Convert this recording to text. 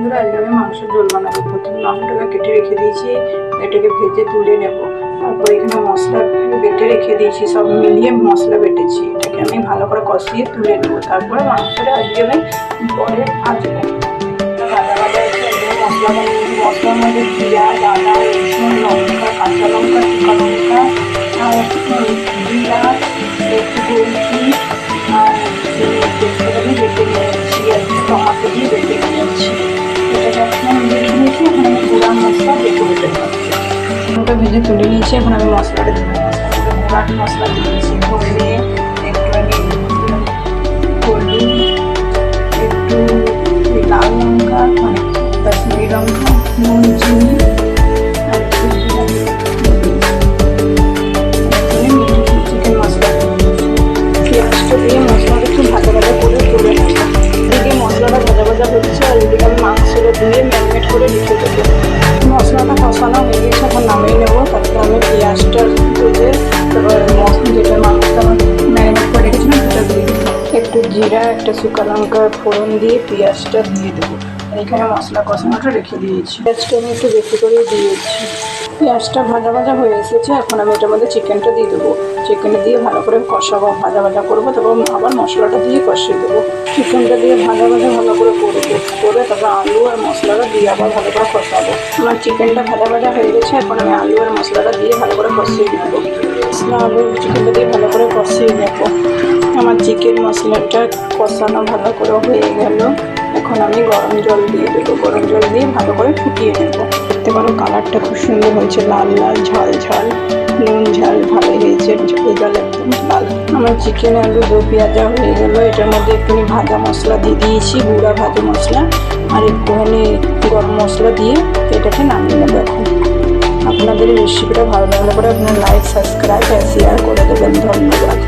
বন্ধুরা, আজকে আমি মাংসের ঝোল বানাবো। প্রথমে মাংসটাকে কেটে রেখে দিয়েছি, এটাকে ভেজে তুলে নেব। তারপর এখানে মশলা বেটে রেখে দিয়েছি, সব মিলিয়ে মশলা বেটেছি। এটাকে আমি ভালো করে কষিয়ে তুলে নেব। তারপরে মাংসটা আজকে আমি পরে ভাজবো। ভাজা ভাজা মশলা বানিয়েছি মশলার মধ্যে জিরা আদা রসুন, লঙ্কা, কাঁচা লঙ্কা শুকা লঙ্কা, আর জিরা, একটু গোলকি আর বেটে নিয়েছি মশলা বেটে নিচ্ছি ওটা ভেজে তুলে নিয়েছি এখন আমি মশলাটা দিয়ে গুঁড়া মশলা দিয়েছি হলুদ একটু লাল লঙ্কা মানে কাশ্মীরি লঙ্কা নুন চিনি হয়ে নামিয়ে নেব। তারপর আমি পেঁয়াজটা ভেজে তারপর মশলা যেটা মাংসটা ম্যারিনেট করে রেখেছিলাম, সেটা দিয়ে দেবো একটু জিরা, একটা শুকা লঙ্কা ফোড়ন দিয়ে পেঁয়াজটা দিয়ে দেবো। এখানে মশলা কষানোটা রেখে দিয়েছি। পেঁয়াজটা আমি একটু বেশি করে দিয়েছি। পেঁয়াজটা ভাজা ভাজা হয়ে এসেছে, এখন আমি এটার মধ্যে চিকেনটা দিয়ে দেবো। চিকেনটা দিয়ে ভালো করে কষাবো, ভাজা ভাজা করব, তারপর আবার মশলাটা দিয়ে কষিয়ে দেবো। চিকেনটা দিয়ে ভাজা ভাজা ভালো করে করব। করে তারপর আলু আর মশলাটা দিয়ে আবার ভালো করে কষাবো আমার চিকেনটা ভাজা ভাজা হয়ে গেছে এখন আমি আলু আর মশলাটা দিয়ে ভালো করে কষিয়ে নেব। মশলা আলু চিকেনটা দিয়ে ভালো করে কষিয়ে নেব আমার চিকেন মশলাটা কষানো ভালো করে হয়ে গেল এখন আমি গরম জল দিয়ে দেবো গরম জল দিয়ে ভালো করে ফুটিয়ে নেব দেখতে পারো কালারটা খুব সুন্দর হয়েছে লাল লাল ঝাল ঝাল নুন ঝাল ভালো হয়েছে জল একদম লাল আমার চিকেন আলু দো পেঁয়াজা হয়ে গেল, এটার মধ্যে একটুখানি ভাজা মশলা দিয়ে দিয়েছি, গুঁড়া ভাজা মশলা, আর একটুখানি গরম মশলা দিয়ে এটাকে নামিয়ে নেব এখন। আপনাদের রেসিপিটা ভালো লাগলে পরে আপনার লাইক সাবস্ক্রাইব আর শেয়ার করে দেবেন। ধন্যবাদ।